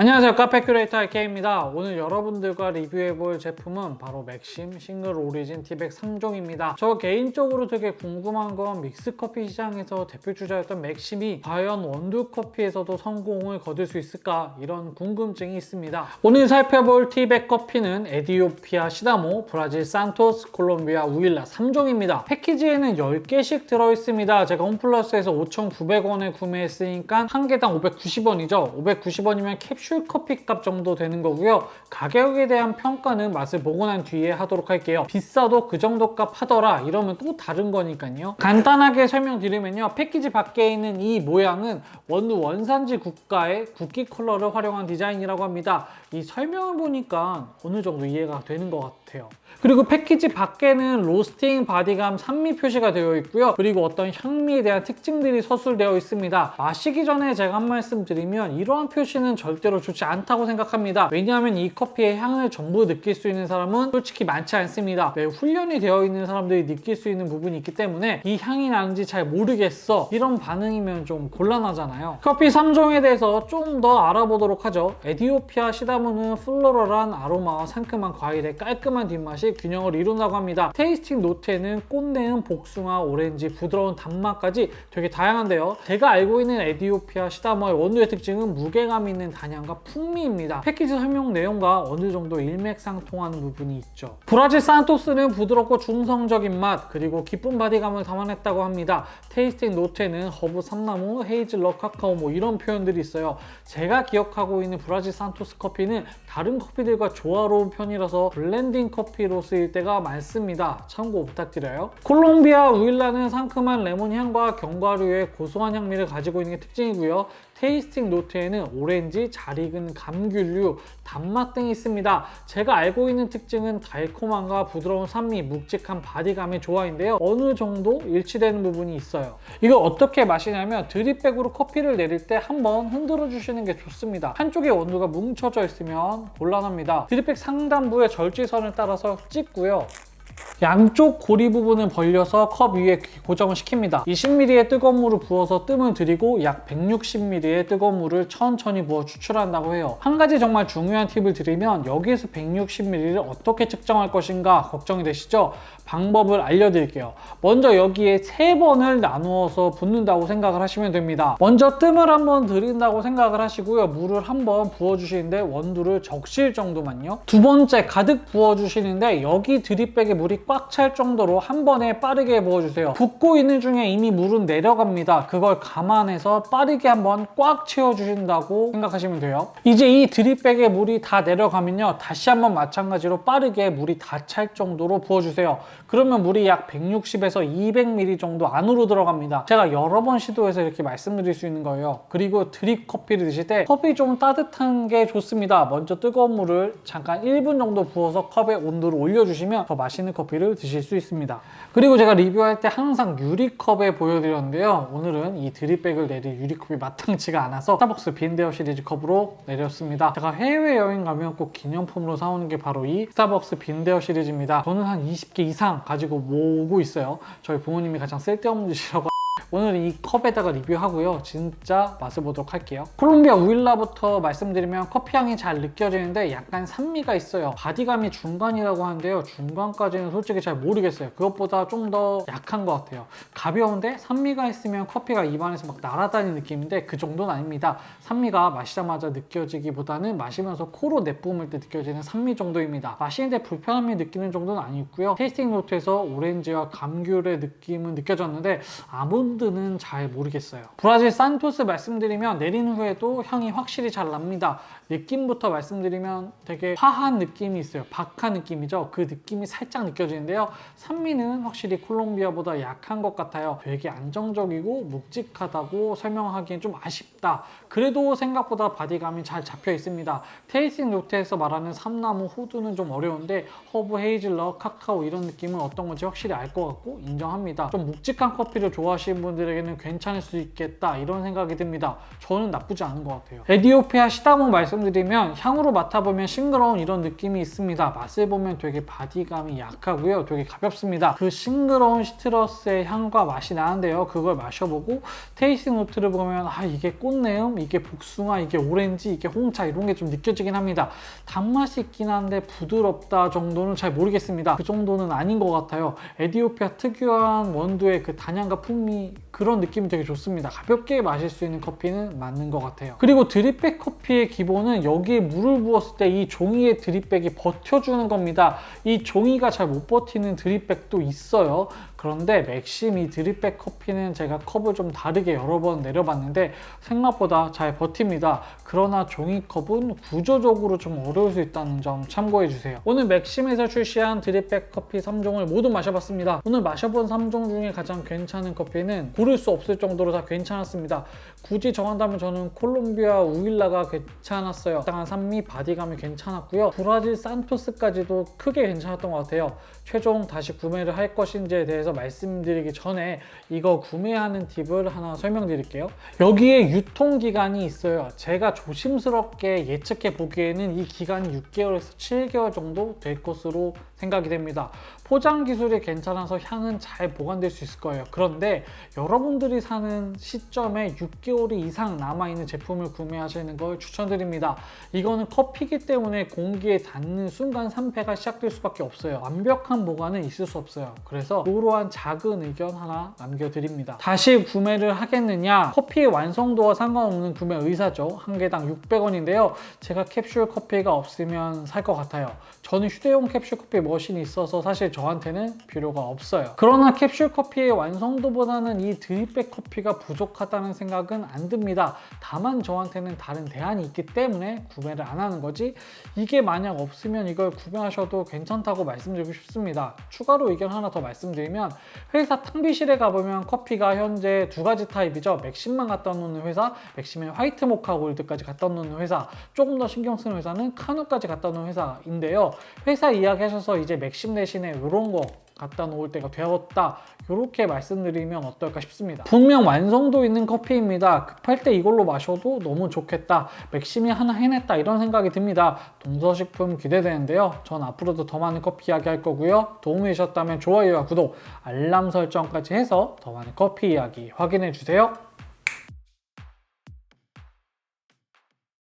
안녕하세요. 카페 큐레이터 K입니다. 오늘 여러분들과 리뷰해볼 제품은 바로 맥심 싱글 오리진 티백 3종입니다. 저 개인적으로 되게 궁금한 건 믹스커피 시장에서 대표 주자였던 맥심이 과연 원두커피에서도 성공을 거둘 수 있을까? 이런 궁금증이 있습니다. 오늘 살펴볼 티백 커피는 에디오피아 시다모, 브라질 산토스, 콜롬비아 우일라 3종입니다. 패키지에는 10개씩 들어있습니다. 제가 홈플러스에서 5,900원에 구매했으니까 한 개당 590원이죠. 590원이면 캡슐 커피 값 정도 되는 거고요. 가격에 대한 평가는 맛을 보고 난 뒤에 하도록 할게요. 비싸도 그 정도 값 하더라 이러면 또 다른 거니까요. 간단하게 설명드리면요. 패키지 밖에 있는 이 모양은 원두 원산지 국가의 국기 컬러를 활용한 디자인이라고 합니다. 이 설명을 보니까 어느 정도 이해가 되는 것 같아요. 그리고 패키지 밖에는 로스팅 바디감 산미 표시가 되어 있고요. 그리고 어떤 향미에 대한 특징들이 서술되어 있습니다. 마시기 전에 제가 한 말씀 드리면 이러한 표시는 절대로 좋지 않다고 생각합니다. 왜냐하면 이 커피의 향을 전부 느낄 수 있는 사람은 솔직히 많지 않습니다. 매우 훈련이 되어 있는 사람들이 느낄 수 있는 부분이 있기 때문에 이 향이 나는지 잘 모르겠어. 이런 반응이면 좀 곤란하잖아요. 커피 3종에 대해서 좀 더 알아보도록 하죠. 에디오피아 시다모는 플로럴한 아로마와 상큼한 과일의 깔끔한 뒷맛이 균형을 이룬다고 합니다. 테이스팅 노트에는 꽃내음, 복숭아, 오렌지, 부드러운 단맛까지 되게 다양한데요. 제가 알고 있는 에디오피아 시다모의 원두의 특징은 무게감 있는 단향 과 풍미입니다. 패키지 설명 내용과 어느 정도 일맥상통하는 부분이 있죠. 브라질 산토스는 부드럽고 중성적인 맛 그리고 기쁜 바디감을 담아냈다고 합니다. 테이스팅 노트에는 허브, 삼나무, 헤이즐넛, 카카오 뭐 이런 표현들이 있어요. 제가 기억하고 있는 브라질 산토스 커피는 다른 커피들과 조화로운 편이라서 블렌딩 커피로 쓰일 때가 많습니다. 참고 부탁드려요. 콜롬비아 우일라는 상큼한 레몬 향과 견과류의 고소한 향미를 가지고 있는 게 특징이고요. 테이스팅 노트에는 오렌지, 잘 익은 감귤류, 단맛 등이 있습니다. 제가 알고 있는 특징은 달콤함과 부드러운 산미, 묵직한 바디감의 조화인데요. 어느 정도 일치되는 부분이 있어요. 이거 어떻게 마시냐면 드립백으로 커피를 내릴 때 한번 흔들어 주시는 게 좋습니다. 한쪽에 원두가 뭉쳐져 있으면 곤란합니다. 드립백 상단부의 절지선을 따라서 찍고요. 양쪽 고리 부분을 벌려서 컵 위에 고정을 시킵니다. 20ml의 뜨거운 물을 부어서 뜸을 들이고 약 160ml의 뜨거운 물을 천천히 부어 추출한다고 해요. 한 가지 정말 중요한 팁을 드리면 여기에서 160ml를 어떻게 측정할 것인가 걱정이 되시죠? 방법을 알려드릴게요. 먼저 여기에 세 번을 나누어서 붓는다고 생각을 하시면 됩니다. 먼저 뜸을 한번 들인다고 생각을 하시고요. 물을 한번 부어주시는데 원두를 적실 정도만요. 두 번째 가득 부어주시는데 여기 드립백에 물이 꽉 찰 정도로 한 번에 빠르게 부어주세요. 붓고 있는 중에 이미 물은 내려갑니다. 그걸 감안해서 빠르게 한번 꽉 채워주신다고 생각하시면 돼요. 이제 이 드립백에 물이 다 내려가면요. 다시 한번 마찬가지로 빠르게 물이 다 찰 정도로 부어주세요. 그러면 물이 약 160에서 200ml 정도 안으로 들어갑니다. 제가 여러 번 시도해서 이렇게 말씀드릴 수 있는 거예요. 그리고 드립 커피를 드실 때 컵이 좀 따뜻한 게 좋습니다. 먼저 뜨거운 물을 잠깐 1분 정도 부어서 컵의 온도를 올려주시면 더 맛있는 커피 를 드실 수 있습니다. 그리고 제가 리뷰할 때 항상 유리컵에 보여드렸는데요. 오늘은 이 드립백을 내릴 유리컵이 마땅치가 않아서 스타벅스 빈데어 시리즈 컵으로 내렸습니다. 제가 해외여행 가면 꼭 기념품으로 사오는 게 바로 이 스타벅스 빈데어 시리즈입니다. 저는 한 20개 이상 가지고 모으고 있어요. 저희 부모님이 가장 쓸데없는 짓이라고 오늘은 이 컵에다가 리뷰하고요. 진짜 맛을 보도록 할게요. 콜롬비아 우일라부터 말씀드리면 커피향이 잘 느껴지는데 약간 산미가 있어요. 바디감이 중간이라고 하는데요. 중간까지는 솔직히 잘 모르겠어요. 그것보다 좀 더 약한 것 같아요. 가벼운데 산미가 있으면 커피가 입안에서 막 날아다니는 느낌인데 그 정도는 아닙니다. 산미가 마시자마자 느껴지기보다는 마시면서 코로 내뿜을 때 느껴지는 산미 정도입니다. 마시는데 불편함이 느끼는 정도는 아니고요. 테이스팅 노트에서 오렌지와 감귤의 느낌은 느껴졌는데 아 몬드는 잘 모르겠어요. 브라질 산토스 말씀드리면 내린 후에도 향이 확실히 잘 납니다. 느낌부터 말씀드리면 되게 화한 느낌이 있어요. 박한 느낌이죠. 그 느낌이 살짝 느껴지는데요. 산미는 확실히 콜롬비아보다 약한 것 같아요. 되게 안정적이고 묵직하다고 설명하기엔 좀 아쉽다. 그래도 생각보다 바디감이 잘 잡혀 있습니다. 테이스팅 노트에서 말하는 삼나무, 호두는 좀 어려운데 허브, 헤이즐넛, 카카오 이런 느낌은 어떤 건지 확실히 알 것 같고 인정합니다. 좀 묵직한 커피를 좋아하시는 가진 분들에게는 괜찮을 수 있겠다 이런 생각이 듭니다. 저는 나쁘지 않은 것 같아요. 에디오피아 시다모 말씀드리면 향으로 맡아보면 싱그러운 이런 느낌이 있습니다. 맛을 보면 되게 바디감이 약하고요. 되게 가볍습니다. 그 싱그러운 시트러스의 향과 맛이 나는데요. 그걸 마셔보고 테이스팅 노트를 보면 아 이게 꽃내음, 이게 복숭아, 이게 오렌지, 이게 홍차 이런 게 좀 느껴지긴 합니다. 단맛이 있긴 한데 부드럽다 정도는 잘 모르겠습니다. 그 정도는 아닌 것 같아요. 에디오피아 특유한 원두의 그 단향과 풍미 assim, 그런 느낌이 되게 좋습니다. 가볍게 마실 수 있는 커피는 맞는 것 같아요. 그리고 드립백 커피의 기본은 여기에 물을 부었을 때 이 종이의 드립백이 버텨주는 겁니다. 이 종이가 잘 못 버티는 드립백도 있어요. 그런데 맥심 이 드립백 커피는 제가 컵을 좀 다르게 여러 번 내려봤는데 생각보다 잘 버팁니다. 그러나 종이컵은 구조적으로 좀 어려울 수 있다는 점 참고해 주세요. 오늘 맥심에서 출시한 드립백 커피 3종을 모두 마셔봤습니다. 오늘 마셔본 3종 중에 가장 괜찮은 커피는 고를 수 없을 정도로 다 괜찮았습니다. 굳이 정한다면 저는 콜롬비아 우일라가 괜찮았어요. 적당한 산미, 바디감이 괜찮았고요. 브라질 산토스까지도 크게 괜찮았던 것 같아요. 최종 다시 구매를 할 것인지에 대해서 말씀드리기 전에 이거 구매하는 팁을 하나 설명드릴게요. 여기에 유통기간이 있어요. 제가 조심스럽게 예측해 보기에는 이 기간이 6개월에서 7개월 정도 될 것으로 생각이 됩니다. 포장 기술이 괜찮아서 향은 잘 보관될 수 있을 거예요. 그런데 여러분들이 사는 시점에 6개월 이상 남아있는 제품을 구매하시는 걸 추천드립니다. 이거는 커피기 때문에 공기에 닿는 순간 산패가 시작될 수밖에 없어요. 완벽한 보관은 있을 수 없어요. 그래서 이러한 작은 의견 하나 남겨드립니다. 다시 구매를 하겠느냐? 커피의 완성도와 상관없는 구매 의사죠. 한 개당 600원인데요. 제가 캡슐 커피가 없으면 살 것 같아요. 저는 휴대용 캡슐 커피 머신이 있어서 사실 저한테는 필요가 없어요. 그러나 캡슐 커피의 완성도보다는 이 드립백 커피가 부족하다는 생각은 안 듭니다. 다만 저한테는 다른 대안이 있기 때문에 구매를 안 하는 거지 이게 만약 없으면 이걸 구매하셔도 괜찮다고 말씀드리고 싶습니다. 추가로 의견 하나 더 말씀드리면 회사 탕비실에 가보면 커피가 현재 두 가지 타입이죠. 맥심만 갖다 놓는 회사, 맥심의 화이트 모카 골드까지 갖다 놓는 회사, 조금 더 신경 쓰는 회사는 카누까지 갖다 놓는 회사인데요. 회사 이야기하셔서 이제 맥심 대신에 이런 거 갖다 놓을 때가 되었다. 이렇게 말씀드리면 어떨까 싶습니다. 분명 완성도 있는 커피입니다. 급할 때 이걸로 마셔도 너무 좋겠다. 맥심이 하나 해냈다. 이런 생각이 듭니다. 동서식품 기대되는데요. 전 앞으로도 더 많은 커피 이야기 할 거고요. 도움이 되셨다면 좋아요와 구독, 알람 설정까지 해서 더 많은 커피 이야기 확인해 주세요.